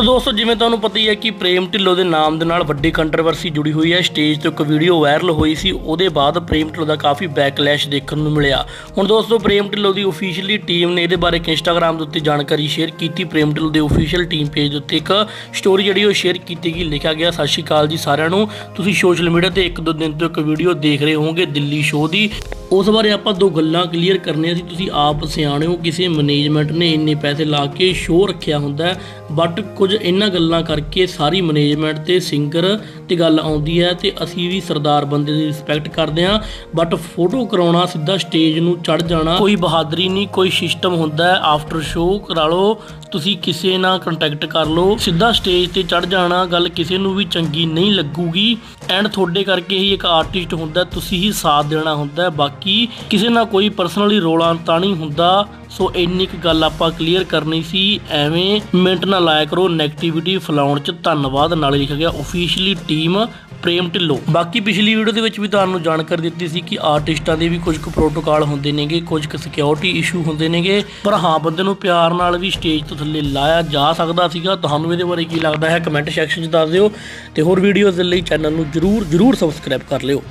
ਸੋ ਦੋਸਤੋ, ਜਿਵੇਂ ਤੁਹਾਨੂੰ ਪਤਾ ਹੀ ਹੈ ਕਿ ਪ੍ਰੇਮ ਢਿੱਲੋਂ ਦੇ ਨਾਮ ਦੇ ਨਾਲ ਵੱਡੀ ਕੰਟਰੋਵਰਸੀ ਜੁੜੀ ਹੋਈ ਹੈ। ਸਟੇਜ ਤੋਂ ਇੱਕ ਵੀਡੀਓ ਵਾਇਰਲ ਹੋਈ ਸੀ। ਉਹਦੇ ਬਾਅਦ ਪ੍ਰੇਮ ਢਿੱਲੋਂ ਦਾ ਕਾਫੀ ਬੈਕਲੈਸ਼ ਦੇਖਣ ਨੂੰ ਮਿਲਿਆ। ਹੁਣ ਦੋਸਤੋ, ਪ੍ਰੇਮ ਢਿੱਲੋਂ ਦੀ ਅਫੀਸ਼ੀਅਲੀ ਟੀਮ ਨੇ ਇਹਦੇ ਬਾਰੇ ਇੱਕ ਇੰਸਟਾਗ੍ਰam ਦੇ ਉੱਤੇ ਜਾਣਕਾਰੀ ਸ਼ੇਅਰ ਕੀਤੀ। ਪ੍ਰੇਮ ਢਿੱਲੋਂ ਦੇ ਅਫੀਸ਼ੀਅਲ ਟੀਮ ਪੇਜ ਦੇ ਉੱਤੇ ਇੱਕ ਸਟੋਰੀ ਜਿਹੜੀ ਉਹ ਸ਼ੇਅਰ ਕੀਤੀ ਗਈ, ਲਿਖਿਆ ਗਿਆ। ਸਤਿ ਸ਼੍ਰੀ ਅਕਾਲ ਜੀ ਸਾਰਿਆਂ ਨੂੰ। ਤੁਸੀਂ ਸੋਸ਼ਲ ਮੀਡੀਆ ਤੇ ਇੱਕ ਦੋ ਦਿਨ ਤੋਂ ਇੱਕ ਵੀਡੀਓ ਦੇਖ ਰਹੇ ਹੋਵੋਗੇ, ਦਿੱਲੀ ਸ਼ੋਅ ਦੀ। ਉਸ ਬਾਰੇ ਆਪਾਂ ਦੋ ਗੱਲਾਂ ਕਲੀਅਰ ਕਰਨੀਆਂ ਸੀ। ਤੁਸੀਂ ਆਪ ਸਿਆਣੇ ਹੋ, ਕਿਸੇ ਮੈਨੇਜਮੈਂਟ ਨੇ ਇੰਨੇ ਪੈਸੇ ਲਾ ਕੇ ਸ਼ੋਅ ਰੱਖਿਆ ਹੁੰਦਾ ਬਟ ਕੁਝ ਇਹਨਾਂ ਗੱਲਾਂ ਕਰਕੇ ਸਾਰੀ ਮੈਨੇਜਮੈਂਟ ਤੇ ਸਿੰਗਰ ਤੇ ਗੱਲ ਆਉਂਦੀ ਹੈ ਤੇ ਅਸੀਂ ਵੀ ਸਰਦਾਰ ਬੰਦੇ ਦੀ ਰਿਸਪੈਕਟ ਕਰਦੇ ਹਾਂ ਬਟ ਫੋਟੋ ਕਰਾਉਣਾ ਸਿੱਧਾ ਸਟੇਜ ਨੂੰ ਚੜ ਜਾਣਾ। ਕੋਈ ਬਹਾਦਰੀ ਨਹੀਂ, ਕੋਈ ਸਿਸਟਮ ਹੁੰਦਾ ਆਫਟਰ ਸ਼ੋਅ ਕਰਾ ਲਓ, ਤੁਸੀਂ ਕਿਸੇ ਨਾਲ ਕੰਟੈਕਟ ਕਰ ਲਓ, ਸਿੱਧਾ ਸਟੇਜ ਤੇ ਚੜ ਜਾਣਾ, ਗੱਲ ਕਿਸੇ ਨੂੰ ਵੀ ਚੰਗੀ ਨਹੀਂ ਲੱਗੂਗੀ। ਐਂਡ ਤੁਹਾਡੇ ਕਰਕੇ ਹੀ ਇੱਕ ਆਰਟਿਸਟ ਹੁੰਦਾ ਤੁਸੀਂ ਹੀ ਸਾਥ ਦੇਣਾ ਹੁੰਦਾ ਬਾਕੀ ਕਿ ਕਿਸੇ ਨਾਲ ਕੋਈ ਪਰਸਨਲੀ ਰੋਲਾ ਤਾਂ ਨਹੀਂ ਹੁੰਦਾ। ਸੋ ਇੰਨੀ ਕੁ ਗੱਲ ਆਪਾਂ ਕਲੀਅਰ ਕਰਨੀ ਸੀ, ਐਵੇਂ ਮਿੰਟ ਨਾ ਲਾਇਆ ਕਰੋ 네ਗੇਟਿਵਿਟੀ ਫੈਲਾਉਣ ਚ ਧੰਨਵਾਦ। ਨਾਲ ਲਿਖਿਆ ਗਿਆ ਅਫੀਸ਼ੀਅਲੀ ਟੀਮ ਪ੍ਰੇਮ ਢਿੱਲੋਂ। ਬਾਕੀ ਪਿਛਲੀ ਵੀਡੀਓ ਦੇ ਵਿੱਚ ਵੀ ਤੁਹਾਨੂੰ ਜਾਣਕਾਰੀ ਦਿੱਤੀ ਸੀ ਕਿ ਆਰਟਿਸਟਾਂ ਦੇ ਵੀ ਕੁਝ ਕੁ ਪ੍ਰੋਟੋਕਾਲ ਹੁੰਦੇ ਨੇਗੇ, ਕੁਝ ਕੁ ਸਿਕਿਉਰਿਟੀ ਇਸ਼ੂ ਹੁੰਦੇ ਨੇਗੇ। ਪਰ ਹਾਂ, ਬੰਦੇ ਨੂੰ ਪਿਆਰ ਨਾਲ ਵੀ ਸਟੇਜ ਤੋਂ ਥੱਲੇ ਲਾਇਆ ਜਾ ਸਕਦਾ ਸੀਗਾ। ਤੁਹਾਨੂੰ ਇਹਦੇ ਬਾਰੇ ਕੀ ਲੱਗਦਾ ਹੈ ਕਮੈਂਟ ਸੈਕਸ਼ਨ 'ਚ ਦੱਸ ਦਿਓ। ਤੇ ਹੋਰ ਵੀਡੀਓਜ਼ ਦੇ ਲਈ ਚੈਨਲ ਨੂੰ ਜਰੂਰ ਜਰੂਰ ਸਬਸਕ੍ਰਾਈਬ ਕਰ ਲਿਓ।